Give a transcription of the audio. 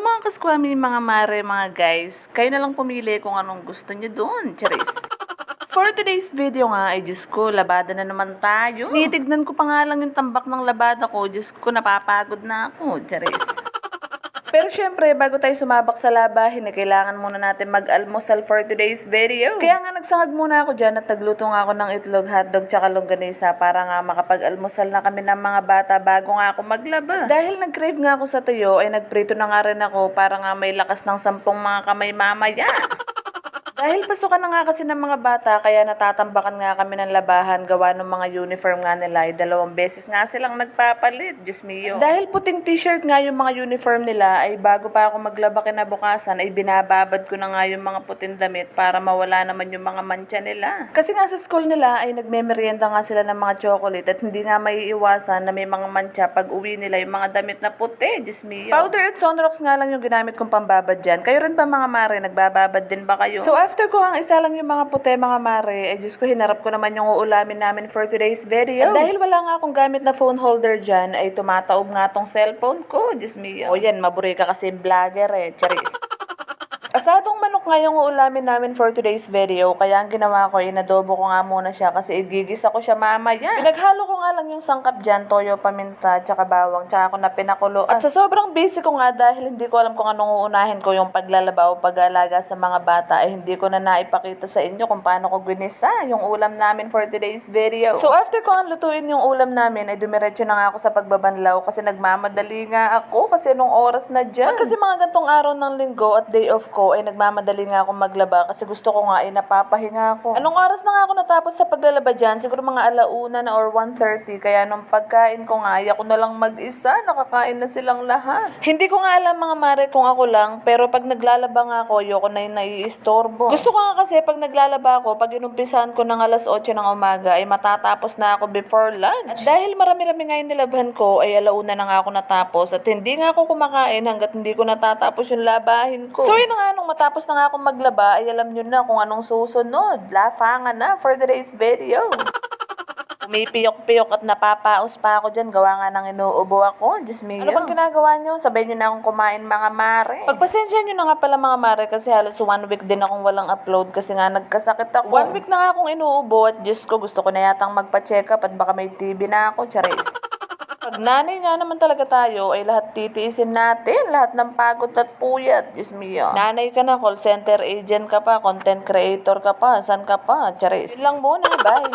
Hello mga kaskwami, mga mare, mga guys. Kayo na lang pumili kung anong gusto nyo doon. Charis. For today's video nga, ay Diyos ko, labada na naman tayo. Nitignan ko pa nga lang yung tambak ng labada ko. Diyos ko, napapagod na ako. Charis. Pero syempre, bago tayo sumabak sa labahin, eh, kailangan muna natin mag-almusal for today's video. Kaya nga nagsangag muna ako dyan at nagluto nga ako ng itlog, hotdog, tsaka longganisa para nga makapag-almusal na kami ng mga bata bago nga ako maglaba. Dahil nag-crave nga ako sa tuyo, ay nagprito na nga rin ako para nga may lakas ng sampung mga kamay mamaya. Dahil pasukan na nga kasi ng mga bata, kaya natatambakan nga kami ng labahan gawa ng mga uniform nga nila. Ay dalawang beses nga silang nagpapalit, Diyos mio. Dahil puting t-shirt nga yung mga uniform nila, ay bago pa ako maglaba kinabukasan, ay binababad ko na nga yung mga puting damit para mawala naman yung mga mancha nila. Kasi nga sa school nila, ay nagmemeryenda nga sila ng mga chocolate at hindi nga may iwasan na may mga mancha pag uwi nila yung mga damit na puti, Diyos mio. Powder at sunrocks nga lang yung ginamit kong pambabad dyan. Kayo rin ba mga mare, nagbababad din ba kayo? So after ko ang isa lang yung mga puti mga mare, eh Diyos ko hinarap ko naman yung uulamin namin for today's video. At dahil wala nga akong gamit na phone holder dyan, ay tumataob nga tong cellphone ko, Diyos mio. O yan, maburi ka kasi vlogger eh, charis. Asadong manok nga yung uulamin namin for today's video, kaya ang ginawa ko, inadobo ko nga muna siya kasi igigisa ko siya mamaya. Pinaghalo ko nga lang yung sangkap dyan, toyo, paminta, tsaka bawang, tsaka ako na pinakulo. At sa sobrang busy ko nga dahil hindi ko alam kung anong uunahin ko yung paglalaba o pag-aalaga sa mga bata, ay hindi ko na naipakita sa inyo kung paano ko ginisa yung ulam namin for today's video. So after ko ang lutuin yung ulam namin, ay dumiretso na nga ako sa pagbabanlaw kasi nagmamadali nga ako kasi nung oras na dyan. Kasi mga gantong araw ng linggo at day off ko, ay nagmamadali nga ako maglaba kasi gusto ko nga ay napapahinga ako. Anong oras na nga ako natapos sa paglalaba dyan? Siguro mga alauna na or 1.30. Kaya nung pagkain ko nga, ay ako na lang mag-isa. Nakakain na silang lahat. Hindi ko nga alam mga mare kung ako lang, pero pag naglalaba nga ako, ayoko na yung naiistorbo. Gusto ko nga kasi pag naglalaba ako, pag inumpisahan ko ng alas 8 ng umaga, ay matatapos na ako before lunch. At dahil marami-rami nga yung nilabhan ko, ay alauna na nga ako natapos. At hindi nga ako kumakain hanggat hindi ko natatapos yung labahin ko. So yun na nga, nung matapos na nga akong maglaba, ay alam nyo na kung anong susunod. Lafangan na for today's video. Umipiyok-piyok at napapaos pa ako dyan. Gawa nga ng inuubo ako. Diyos me. Ano bang ginagawa nyo? Sabay nyo na akong kumain mga mare. Pagpasensya nyo na nga pala mga mare kasi halos one week din akong walang upload kasi nga nagkasakit ako. One week na nga akong inuubo at Diyos ko gusto ko na yatang magpa-check up at baka may TB na ako. Charis. Pag nanay nga naman talaga tayo, ay lahat titiisin natin. Lahat ng pagod at puyat. Diyos mio. Nanay ka na, call center agent ka pa, content creator ka pa, san ka pa, charis. Yun lang muna, bye.